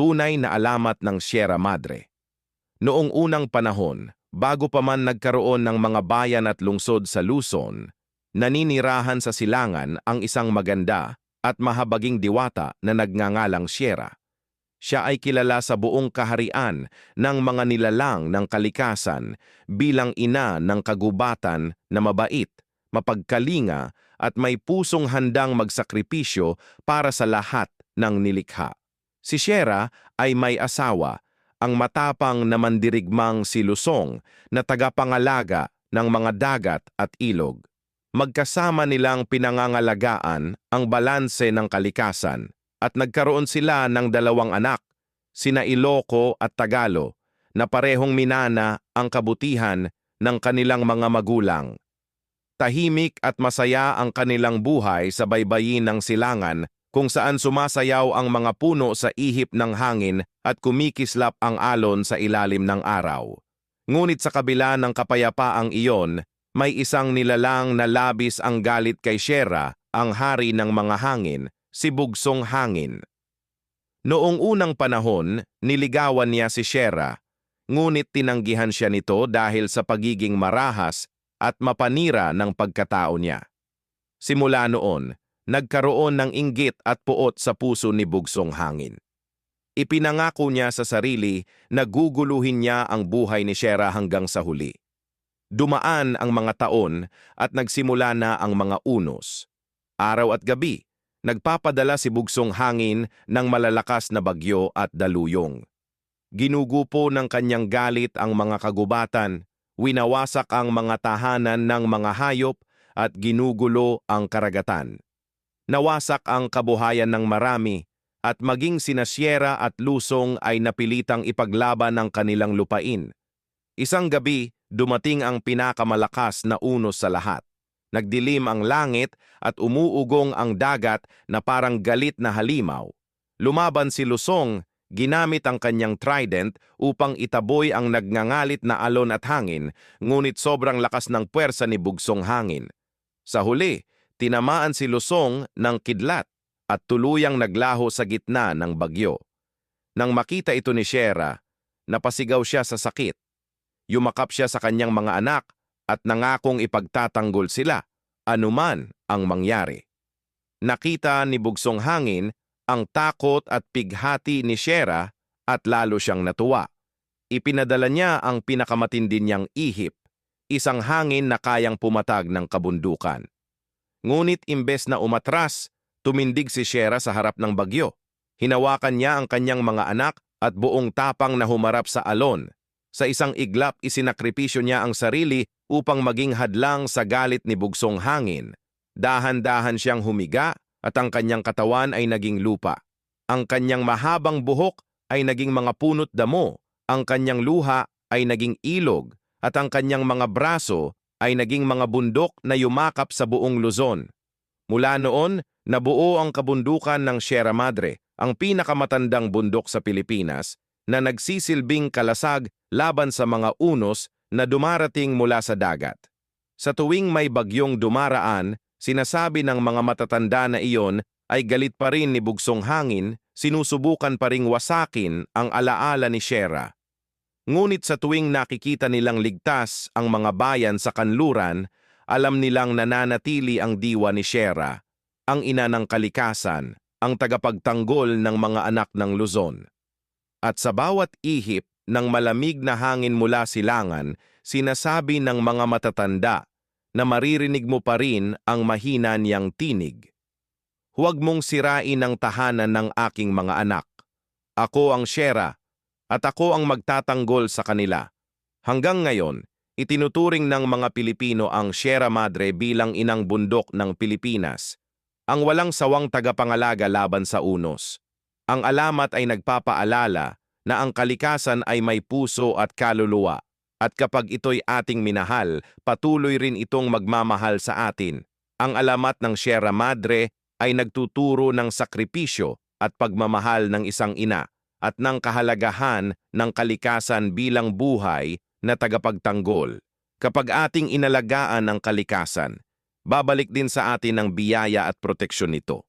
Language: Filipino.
tunay na alamat ng Sierra Madre. Noong unang panahon, bago pa man nagkaroon ng mga bayan at lungsod sa Luzon, naninirahan sa silangan ang isang maganda at mahabaging diwata na nagngangalang Sierra. Siya ay kilala sa buong kaharian ng mga nilalang ng kalikasan bilang ina ng kagubatan na mabait, mapagkalinga at may pusong handang magsakripisyo para sa lahat ng nilikha. Si Sierra ay may asawa, ang matapang na mandirigmang si Lusong na tagapangalaga ng mga dagat at ilog. Magkasama nilang pinangangalagaan ang balanse ng kalikasan at nagkaroon sila ng dalawang anak, sina Iloco at Tagalo, na parehong minana ang kabutihan ng kanilang mga magulang. Tahimik at masaya ang kanilang buhay sa baybayin ng silangan kung saan sumasayaw ang mga puno sa ihip ng hangin at kumikislap ang alon sa ilalim ng araw. Ngunit sa kabila ng kapayapaang iyon, may isang nilalang na labis ang galit kay Shera, ang hari ng mga hangin, si Bugsong Hangin. Noong unang panahon, niligawan niya si Shera, ngunit tinanggihan siya nito dahil sa pagiging marahas at mapanira ng pagkatao niya. Simula noon, nagkaroon ng inggit at puot sa puso ni Bugsong Hangin. Ipinangako niya sa sarili na guguluhin niya ang buhay ni Shera hanggang sa huli. Dumaan ang mga taon at nagsimula na ang mga unos. Araw at gabi, nagpapadala si Bugsong Hangin ng malalakas na bagyo at daluyong. Ginugupo ng kanyang galit ang mga kagubatan, winawasak ang mga tahanan ng mga hayop at ginugulo ang karagatan nawasak ang kabuhayan ng marami at maging sina Sierra at Lusong ay napilitang ipaglaban ang kanilang lupain. Isang gabi, dumating ang pinakamalakas na unos sa lahat. Nagdilim ang langit at umuugong ang dagat na parang galit na halimaw. Lumaban si Lusong, ginamit ang kanyang trident upang itaboy ang nagngangalit na alon at hangin, ngunit sobrang lakas ng puwersa ni Bugsong Hangin. Sa huli, tinamaan si Lusong ng kidlat at tuluyang naglaho sa gitna ng bagyo. Nang makita ito ni Shera, napasigaw siya sa sakit. Yumakap siya sa kanyang mga anak at nangakong ipagtatanggol sila, anuman ang mangyari. Nakita ni Bugsong Hangin ang takot at pighati ni Shera at lalo siyang natuwa. Ipinadala niya ang pinakamatindi niyang ihip, isang hangin na kayang pumatag ng kabundukan. Ngunit imbes na umatras, tumindig si Shera sa harap ng bagyo. Hinawakan niya ang kanyang mga anak at buong tapang na humarap sa alon. Sa isang iglap, isinakripisyo niya ang sarili upang maging hadlang sa galit ni Bugsong Hangin. Dahan-dahan siyang humiga at ang kanyang katawan ay naging lupa. Ang kanyang mahabang buhok ay naging mga punot damo, ang kanyang luha ay naging ilog, at ang kanyang mga braso ay naging mga bundok na yumakap sa buong Luzon. Mula noon, nabuo ang kabundukan ng Sierra Madre, ang pinakamatandang bundok sa Pilipinas, na nagsisilbing kalasag laban sa mga unos na dumarating mula sa dagat. Sa tuwing may bagyong dumaraan, sinasabi ng mga matatanda na iyon ay galit pa rin ni Bugsong Hangin, sinusubukan pa ring wasakin ang alaala ni Sierra. Ngunit sa tuwing nakikita nilang ligtas ang mga bayan sa kanluran, alam nilang nananatili ang diwa ni Shera, ang ina ng kalikasan, ang tagapagtanggol ng mga anak ng Luzon. At sa bawat ihip ng malamig na hangin mula silangan, sinasabi ng mga matatanda na maririnig mo pa rin ang mahina niyang tinig. Huwag mong sirain ang tahanan ng aking mga anak. Ako ang Shera, at ako ang magtatanggol sa kanila. Hanggang ngayon, itinuturing ng mga Pilipino ang Sierra Madre bilang inang bundok ng Pilipinas, ang walang sawang tagapangalaga laban sa unos. Ang alamat ay nagpapaalala na ang kalikasan ay may puso at kaluluwa, at kapag ito'y ating minahal, patuloy rin itong magmamahal sa atin. Ang alamat ng Sierra Madre ay nagtuturo ng sakripisyo at pagmamahal ng isang ina at ng kahalagahan ng kalikasan bilang buhay na tagapagtanggol. Kapag ating inalagaan ang kalikasan, babalik din sa atin ang biyaya at proteksyon nito.